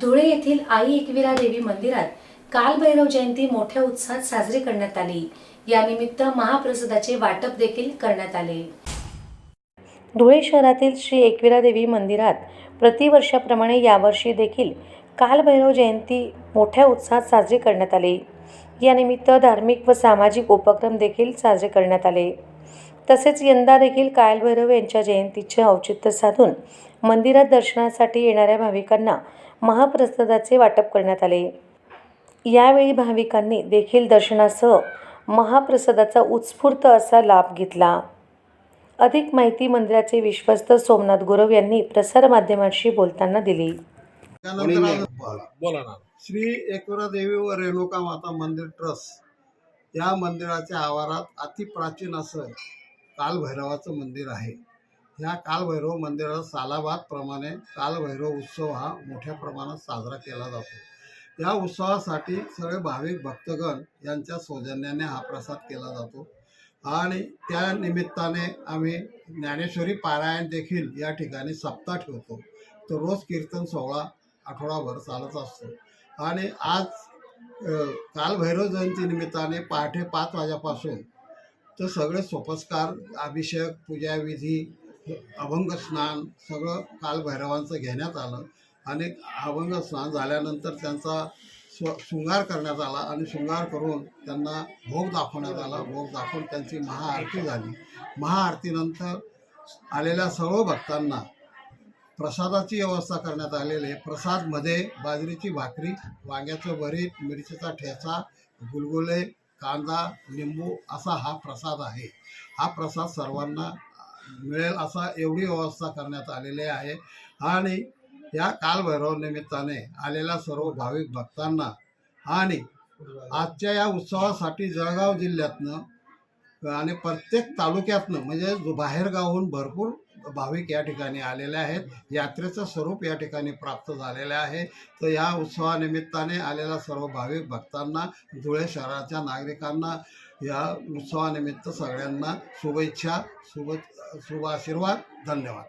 धुळे येथील आई एकविरा देवी मंदिरात कालभैरव जयंती मोठ्या उत्साहात साजरी करण्यात आली. यानिमित्त महाप्रसादाचे वाटप देखील करण्यात आले. धुळे शहरातील श्री एकविरा देवी मंदिरात प्रतिवर्षाप्रमाणे यावर्षी देखील कालभैरव जयंती मोठ्या उत्साहात साजरी करण्यात आली. यानिमित्त धार्मिक व सामाजिक उपक्रम देखील साजरे करण्यात आले. तसेच यंदा देखील कालभैरव यांच्या जयंतीचे औचित्य साधून मंदिरात दर्शनासाठी येणाऱ्या भाविकांना महाप्रसादाचे वाटप करण्यात आले. यावेळी भाविकांनी देखील दर्शनासह महाप्रसादाचा उत्स्फूर्त असा लाभ घेतला. अधिक माहिती मंदिराचे विश्वस्त सोमनाथ गुरव यांनी प्रसारमाध्यमांशी बोलताना दिली. बोला ना. श्री एकविरा देवी व रेणुका माता मंदिर ट्रस्ट या मंदिराच्या आवारात अतिप्राचीन असं कालभैरवाचं मंदिर आहे. ह्या कालभैरव मंदिरात सालाबादप्रमाणे कालभैरव उत्सव हा मोठ्या प्रमाणात साजरा केला जातो. या उत्सवासाठी सगळे भाविक भक्तगण यांच्या सौजन्याने हा प्रसाद केला जातो. आणि त्या निमित्ताने आम्ही ज्ञानेश्वरी पारायण देखील या ठिकाणी सप्ताह ठेवतो. तो रोज कीर्तन सोहळा आठवडाभर चालत असतो. आणि आज कालभैरव जयंती निमित्ताने पहाटे पाच वाजेपासून तर सगळे सोपस्कार अभिषेक पूजाविधी अभंग स्नान सगळं कालभैरवांचं घेण्यात आलं. आणि अभंग स्नान झाल्यानंतर त्यांचा स्व शृंगार करण्यात आला आणि शृंगार करून त्यांना भोग दाखवण्यात आला. भोग दाखवून त्यांची महाआरती झाली. महाआरतीनंतर आलेल्या सर्व भक्तांना प्रसादाची व्यवस्था करण्यात आलेली आहे. प्रसादमध्ये बाजरीची भाकरी वांग्याचं भरीत मिरचीचा ठेचा गुलगुले कांदा लिंबू असा हा प्रसाद आहे. हा प्रसाद सर्वांना मिळेल असा एवढी व्यवस्था करण्यात आलेली आहे. आणि या कालभैरव निमित्ताने आलेल्या सर्व भाविक भक्तांना आणि आजच्या या उत्सवासाठी जळगाव जिल्ह्यातनं आणि प्रत्येक तालुक्यातनं म्हणजे जो बाहेरगावहून भरपूर भाविक या ठिकाणी आलेले आहेत. यात्रेचं स्वरूप या ठिकाणी प्राप्त झालेलं आहे. तर या उत्सवानिमित्ताने आलेल्या सर्व भाविक भक्तांना धुळे शहराच्या नागरिकांना या उत्सवानिमित्त सगळ्यांना शुभेच्छा शुभ शुभ आशीर्वाद. धन्यवाद.